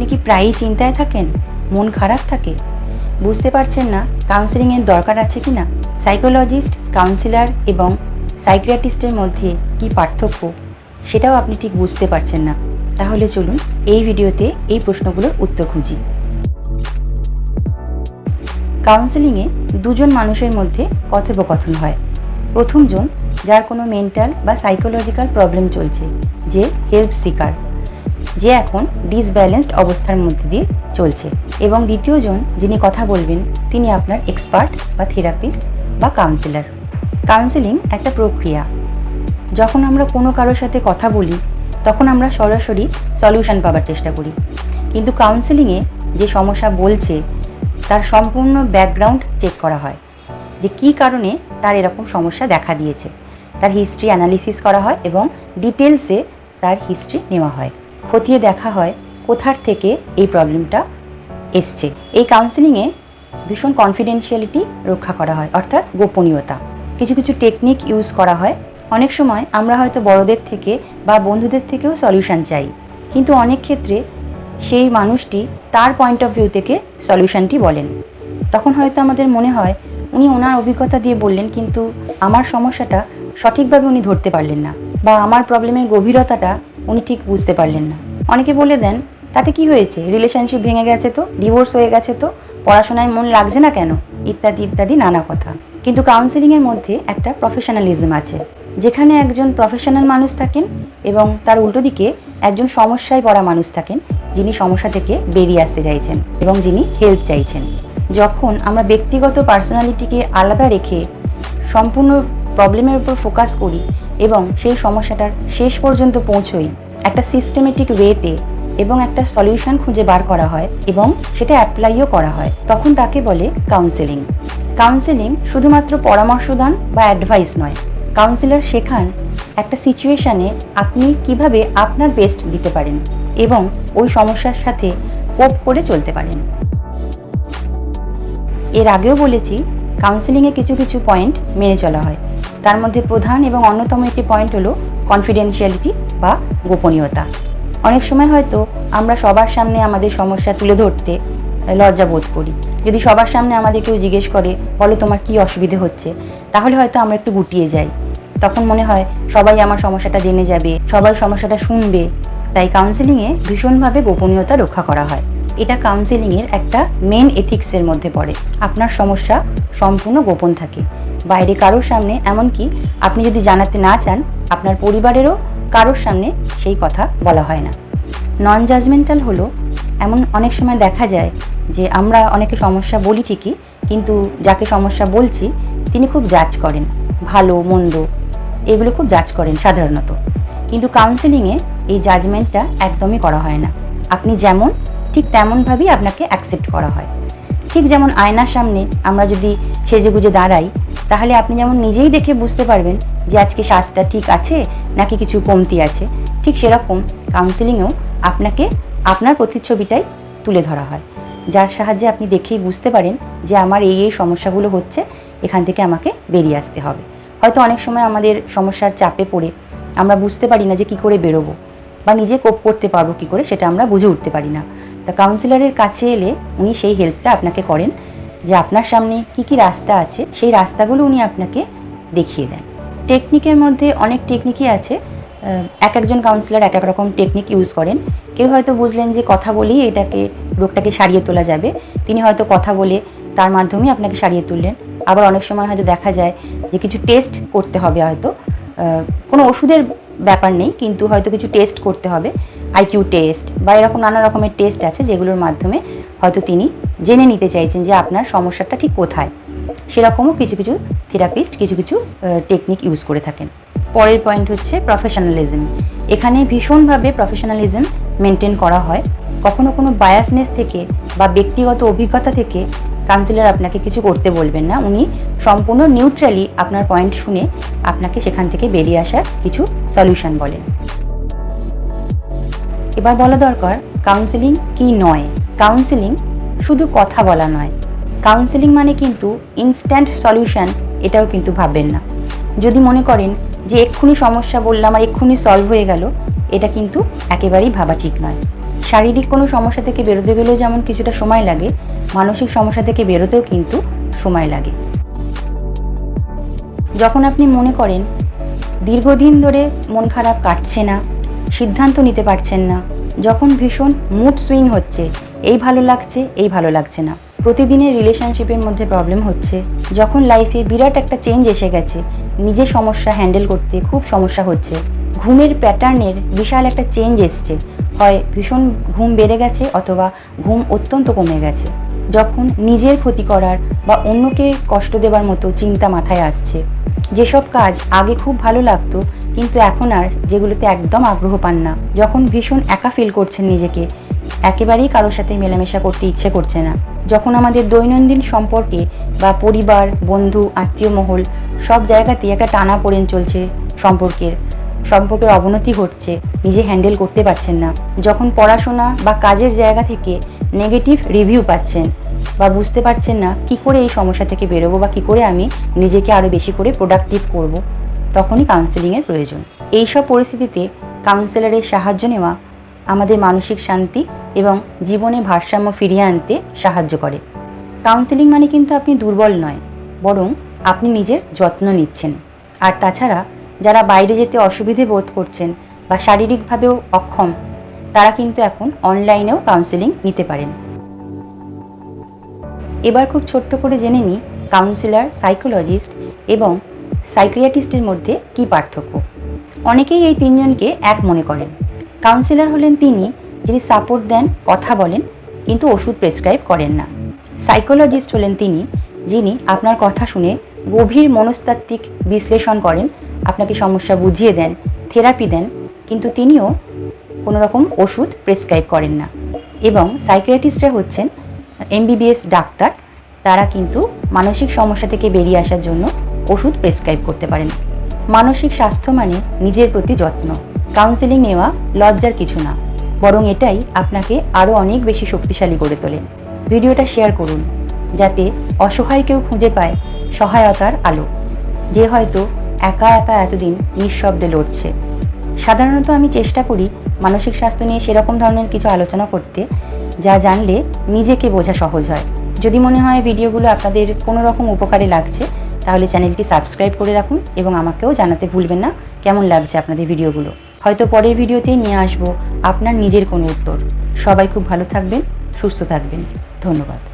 আপনি কি প্রায়ই চিন্তায় থাকেন? মন খারাপ থাকে? বুঝতে পারছেন না কাউন্সেলিংয়ের দরকার আছে কি না? সাইকোলজিস্ট কাউন্সিলর এবং সাইকিয়াট্রিস্টের মধ্যে কি পার্থক্য? সেটাও আপনি ঠিক বুঝতে পারছেন না। তাহলে চলুন এই ভিডিওতে এই প্রশ্নগুলোর উত্তর খুঁজি। কাউন্সেলিংয়ে দুজন মানুষের মধ্যে কথোপকথন হয়। প্রথমজন, যার কোনো মেন্টাল বা সাইকোলজিক্যাল প্রবলেম চলছে, যে হেল্প সিকার যে এখন ডিসব্যালেন্সড অবস্থার মধ্যে দিয়ে চলছে। এবং দ্বিতীয়জন যিনি কথা বলবেন, তিনি আপনার এক্সপার্ট বা থেরাপিস্ট বা কাউন্সিলর কাউন্সেলিং একটা প্রক্রিয়া। যখন আমরা কোনো কারোর সাথে কথা বলি, তখন আমরা সরাসরি সলিউশন পাবার চেষ্টা করি। কিন্তু কাউন্সেলিংয়ে যে সমস্যা বলছে, তার সম্পূর্ণ ব্যাকগ্রাউন্ড চেক করা হয়। যে কী কারণে তার এরকম সমস্যা দেখা দিয়েছে। তার হিস্ট্রি অ্যানালিসিস করা হয় এবং ডিটেলসে তার হিস্ট্রি নেওয়া হয়। খতিয়ে দেখা হয় কোথার থেকে এই প্রবলেমটা এসছে। এই কাউন্সেলিংয়ে ভীষণ কনফিডেন্সিয়ালিটি রক্ষা করা হয়, অর্থাৎ গোপনীয়তা। কিছু কিছু টেকনিক ইউজ করা হয়। অনেক সময় আমরা হয়তো বড়দের থেকে বা বন্ধুদের থেকেও সলিউশন চাই। কিন্তু অনেক ক্ষেত্রে সেই মানুষটি তার পয়েন্ট অফ ভিউ থেকে সলিউশনটি বলেন। তখন হয়তো আমাদের মনে হয়, উনি ওনার অভিজ্ঞতা দিয়ে বললেন, কিন্তু আমার সমস্যাটা সঠিকভাবে উনি ধরতে পারলেন না বা আমার প্রবলেমের গভীরতাটা উনি ঠিক বুঝতে পারলেন না। অনেকে বলে দেন, তাতে কি হয়েছে? রিলেশনশিপ ভেঙে গেছে তো? ডিভোর্স হয়ে গেছে তো? পড়াশোনায় মন লাগছে না কেন? ইত্যাদি ইত্যাদি নানা কথা। কিন্তু কাউন্সেলিংয়ের মধ্যে একটা প্রফেশনালিজম আছে, যেখানে একজন প্রফেশনাল মানুষ থাকেন এবং তার উল্টো দিকে একজন সমস্যায় পড়া মানুষ থাকেন, যিনি সমস্যা থেকে বেরিয়ে আসতে চাইছেন এবং যিনি হেল্প চাইছেন। যখন আমরা ব্যক্তিগত পার্সোনালিটিকে আলাদা রেখে সম্পূর্ণ প্রবলেমের উপর ফোকাস করি এবং সেই সমস্যাটার শেষ পর্যন্ত পৌঁছই একটা সিস্টেমেটিক ওয়েতে এবং একটা সলিউশন খুঁজে বার করা হয় এবং সেটা অ্যাপ্লাইও করা হয়। তখন তাকে বলে কাউন্সেলিং কাউন্সেলিং শুধুমাত্র পরামর্শদান বা অ্যাডভাইস নয়। কাউন্সিলর শেখান একটা সিচুয়েশানে আপনি কীভাবে আপনার বেস্ট দিতে পারেন এবং ওই সমস্যার সাথে কোপ করে চলতে পারেন। এর আগেও বলেছি কাউন্সেলিংয়ে কিছু কিছু পয়েন্ট মেনে চলা হয়। তার মধ্যে প্রধান এবং অন্যতম একটি পয়েন্ট হলো কনফিডেন্সিয়ালিটি বা গোপনীয়তা। অনেক সময় হয়তো আমরা সবার সামনে আমাদের সমস্যা তুলে ধরতে লজ্জা বোধ করি। যদি সবার সামনে আমাদের কেউ জিজ্ঞেস করে, বলো তোমার কি অসুবিধে হচ্ছে? তাহলে হয়তো আমরা একটু গুটিয়ে যাই। তখন মনে হয় সবাই আমার সমস্যাটা জেনে যাবে, সবাই সমস্যাটা শুনবে। তাই কাউন্সেলিংয়ে ভীষণভাবে গোপনীয়তা রক্ষা করা হয়। এটা কাউন্সেলিংয়ের একটা মেন এথিক্সের মধ্যে পড়ে। আপনার সমস্যা সম্পূর্ণ গোপন থাকে। বাইরে কারোর সামনে, এমনকি আপনি যদি জানাতে না চান, আপনার পরিবারেরও কারোর সামনে সেই কথা বলা হয় না। নন জাজমেন্টাল হলো এমন অনেক সময় দেখা যায় যে আমরা অনেকে সমস্যা বলি ঠিকই, কিন্তু যাকে সমস্যা বলছি, তিনি খুব জাজ করেন। ভালো, মন্দ, এগুলো খুব জাজ করেন সাধারণত। কিন্তু কাউন্সেলিংয়ে এই জাজমেন্টটা একদমই করা হয় না। আপনি যেমন, ঠিক তেমনভাবেই আপনাকে অ্যাকসেপ্ট করা হয়। ঠিক যেমন আয়নার সামনে আমরা যদি সেজে গুজে দাঁড়াই, তাহলে আপনি যেমন নিজেই দেখে বুঝতে পারবেন যে আজকে শ্বাসটা ঠিক আছে নাকি কিছু কমতি আছে, ঠিক সেরকম কাউন্সেলিংয়েও আপনাকে আপনার প্রতিচ্ছবিটাই তুলে ধরা হয়। যার সাহায্যে আপনি দেখেই বুঝতে পারেন যে আমার এই এই সমস্যাগুলো হচ্ছে, এখান থেকে আমাকে বেরিয়ে আসতে হবে। হয়তো অনেক সময় আমাদের সমস্যার চাপে পড়ে আমরা বুঝতে পারি না যে কি করে বেরোবো বা নিজে কোপ করতে পারব কি করে, সেটা আমরা বুঝে উঠতে পারি না। তা কাউন্সিলরের কাছে এলে উনি সেই হেল্পটা আপনাকে করেন, যে আপনার সামনে কি কি রাস্তা আছে, সেই রাস্তাগুলো উনি আপনাকে দেখিয়ে দেন। টেকনিকের মধ্যে অনেক টেকনিকই আছে। এক একজন কাউন্সিলর এক এক রকম টেকনিক ইউজ করেন। কেউ হয়তো বুঝলেন যে কথা বলেই এটাকে, রোগটাকে সারিয়ে তোলা যাবে। তিনি হয়তো কথা বলে তার মাধ্যমে আপনাকে সারিয়ে তুললেন। আবার অনেক সময় হয়তো দেখা যায় যে কিছু টেস্ট করতে হবে হয়তো। কোনো ওষুধের ব্যাপার নেই, কিন্তু হয়তো কিছু টেস্ট করতে হবে। আইকিউ টেস্ট বা এরকম নানা রকমের টেস্ট আছে যেগুলোর মাধ্যমে হয়তো তিনি জেনে নিতে চাইছেন যে আপনার সমস্যাটা ঠিক কোথায়। সেরকমও কিছু কিছু থেরাপিস্ট কিছু কিছু টেকনিক ইউজ করে থাকেন। পরের পয়েন্ট হচ্ছে প্রফেশনালিজম। এখানে ভীষণভাবে প্রফেশনালিজম মেনটেন করা হয়। কখনো কোনো বায়াসনেস থেকে বা ব্যক্তিগত অভিজ্ঞতা থেকে কাউন্সিলর আপনাকে কিছু করতে বলবেন না। উনি সম্পূর্ণ নিউট্রালি আপনার পয়েন্ট শুনে আপনাকে সেখান থেকে বেরিয়ে আসার কিছু সলিউশন বলেন। এবার বলা দরকার কাউন্সেলিং কি নয়? কাউন্সেলিং শুধু কথা বলা নয়। কাউন্সেলিং মানে কিন্তু ইনস্ট্যান্ট সলিউশন এটাও কিন্তু ভাববেন না। যদি মনে করেন যে এক্ষুনি সমস্যা বললাম আর এক্ষুনি সলভ হয়ে গেল, এটা কিন্তু একেবারেই ভাবা ঠিক নয়। শারীরিক কোনো সমস্যা থেকে বেরোতে গেলেও যেমন কিছুটা সময় লাগে, মানসিক সমস্যা থেকে বেরোতেও কিন্তু সময় লাগে। যখন আপনি মনে করেন, দীর্ঘদিন ধরে মন খারাপ কাটছে না সিদ্ধান্ত নিতে পারছেন না। যখন ভীষণ মুড সুইং হচ্ছে, এই ভালো লাগছে, এই ভালো লাগছে না। প্রতিদিনের রিলেশনশিপের মধ্যে প্রবলেম হচ্ছে। যখন লাইফে বিরাট একটা চেঞ্জ এসে গেছে, নিজের সমস্যা হ্যান্ডেল করতে খুব সমস্যা হচ্ছে। ঘুমের প্যাটার্নের বিশাল একটা চেঞ্জ এসছে। হয় ভীষণ ঘুম বেড়ে গেছে অথবা ঘুম অত্যন্ত কমে গেছে। যখন নিজের ক্ষতি করার বা অন্যকে কষ্ট দেবার মতো চিন্তা মাথায় আসছে। যেসব কাজ আগে খুব ভালো লাগতো কিন্তু এখন আর যেগুলোতে একদম আগ্রহ পান না। যখন ভীষণ একা ফিল করছেন নিজেকে, একেবারেই কারোর সাথে মেলামেশা করতে ইচ্ছে করছে না। যখন আমাদের দৈনন্দিন সম্পর্কে বা পরিবার, বন্ধু, আত্মীয় মহল সব জায়গাতেই একটা টানা পড়েন চলছে সম্পর্কের। সম্পর্কের অবনতি ঘটছে, নিজে হ্যান্ডেল করতে পারছেন না। যখন পড়াশোনা বা কাজের জায়গা থেকে নেগেটিভ রিভিউ পাচ্ছেন বা বুঝতে পারছেন না, কি করে এই সমস্যা থেকে বেরোবো বা কি করে আমি নিজেকে আরও বেশি করে প্রোডাক্টিভ করব। তখনই কাউন্সেলিংয়ের প্রয়োজন। এইসব পরিস্থিতিতে কাউন্সেলরের সাহায্য নেওয়া আমাদের মানসিক শান্তি এবং জীবনে ভারসাম্য ফিরিয়ে আনতে সাহায্য করে। কাউন্সেলিং মানে কিন্তু আপনি দুর্বল নয়, বরং আপনি নিজের যত্ন নিচ্ছেন। আর তাছাড়া যারা বাইরে যেতে অসুবিধে বোধ করছেন বা শারীরিকভাবেও অক্ষম, তারা কিন্তু এখন অনলাইনেও কাউন্সেলিং নিতে পারেন। এবার খুব ছোট্ট করে জেনে নিই কাউন্সিলর সাইকোলজিস্ট এবং সাইক্রিয়াটিস্টের মধ্যে কি পার্থক্য? অনেকেই এই তিনজনকে এক মনে করেন। কাউন্সিলর হলেন তিনি, যিনি সাপোর্ট দেন, কথা বলেন, কিন্তু ওষুধ প্রেসক্রাইব করেন না। সাইকোলজিস্ট হলেন তিনি, যিনি আপনার কথা শুনে গভীর মনস্তাত্ত্বিক বিশ্লেষণ করেন, আপনাকে সমস্যা বুঝিয়ে দেন, থেরাপি দেন, কিন্তু তিনিও কোনো রকম ওষুধ প্রেসক্রাইব করেন না। এবং সাইকিয়াট্রিস্টরা হচ্ছেন এমবিবিএস ডাক্তার, তারা কিন্তু মানসিক সমস্যা থেকে বেরিয়ে আসার জন্য ওষুধ প্রেসক্রাইব করতে পারেন। মানসিক স্বাস্থ্য মানে নিজের প্রতি যত্ন। কাউন্সেলিং নেওয়া লজ্জার কিছু না। বরং এটাই আপনাকে আরও অনেক বেশি শক্তিশালী করে তোলে। ভিডিওটা শেয়ার করুন, যাতে অসহায় কেউ খুঁজে পায় সহায়তার আলো। যে হয়তো একা একা এতদিন নিঃশব্দে লড়ছে। সাধারণত আমি চেষ্টা করি মানসিক স্বাস্থ্য নিয়ে সেরকম ধরনের কিছু আলোচনা করতে, যা জানলে নিজেকে বোঝা সহজ হয়। যদি মনে হয় ভিডিওগুলো আপনাদের কোনো রকম উপকারে লাগছে তাহলে চ্যানেলটি সাবস্ক্রাইব করে রাখুন এবং আমাকেও জানাতে ভুলবেন না কেমন লাগছে আপনাদের ভিডিওগুলো। হয়তো পরের ভিডিওতেই নিয়ে আসব আপনার নিজের কোনো উত্তর। সবাই খুব ভালো থাকবেন, সুস্থ থাকবেন। ধন্যবাদ।